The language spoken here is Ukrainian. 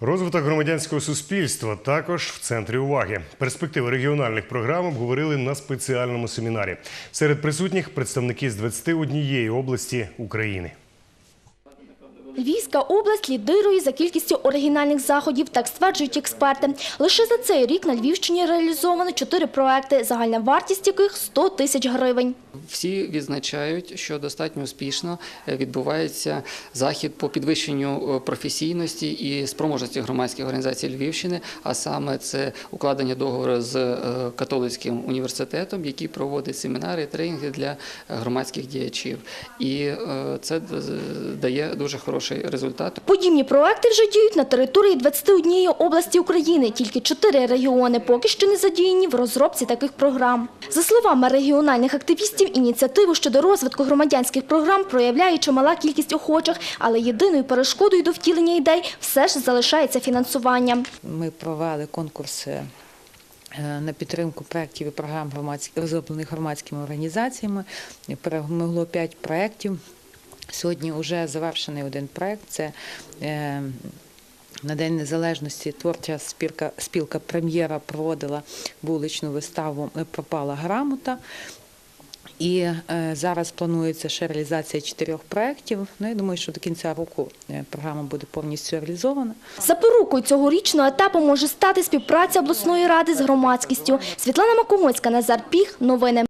Розвиток громадянського суспільства також в центрі уваги. Перспективи регіональних програм обговорили на спеціальному семінарі. Серед присутніх представники з 21 області України. Львівська область лідирує за кількістю оригінальних заходів, так стверджують експерти. Лише за цей рік на Львівщині реалізовано чотири проекти, загальна вартість яких – 100 тисяч гривень. Всі відзначають, що достатньо успішно е, відбувається захід по підвищенню е, професійності і спроможності громадських організацій Львівщини, а саме це укладення договору з е, католицьким університетом, який проводить семінари і тренінги для громадських діячів. І це дає дуже хороший результат. Подібні проекти вже діють на території 21 області України. Тільки чотири регіони поки що не задіяні в розробці таких програм. За словами регіональних активістів, ініціативу щодо розвитку громадянських програм проявляє чимала кількість охочих, але єдиною перешкодою до втілення ідей все ж залишається фінансування. Ми провели конкурс е, на підтримку проєктів і програм громадських розроблених громадськими організаціями. Перемогло п'ять проєктів. Сьогодні вже завершений один проєкт. Це е, на День Незалежності творча спілка, спілка прем'єра проводила вуличну виставу Пропала грамота. І е, зараз планується ще реалізація чотирьох проєктів. Ну, я думаю, що до кінця року е, програма буде повністю реалізована. Запорукою цьогорічного етапу може стати співпраця обласної ради з громадськістю. Світлана Макогоцька, Назар Піх. Новини.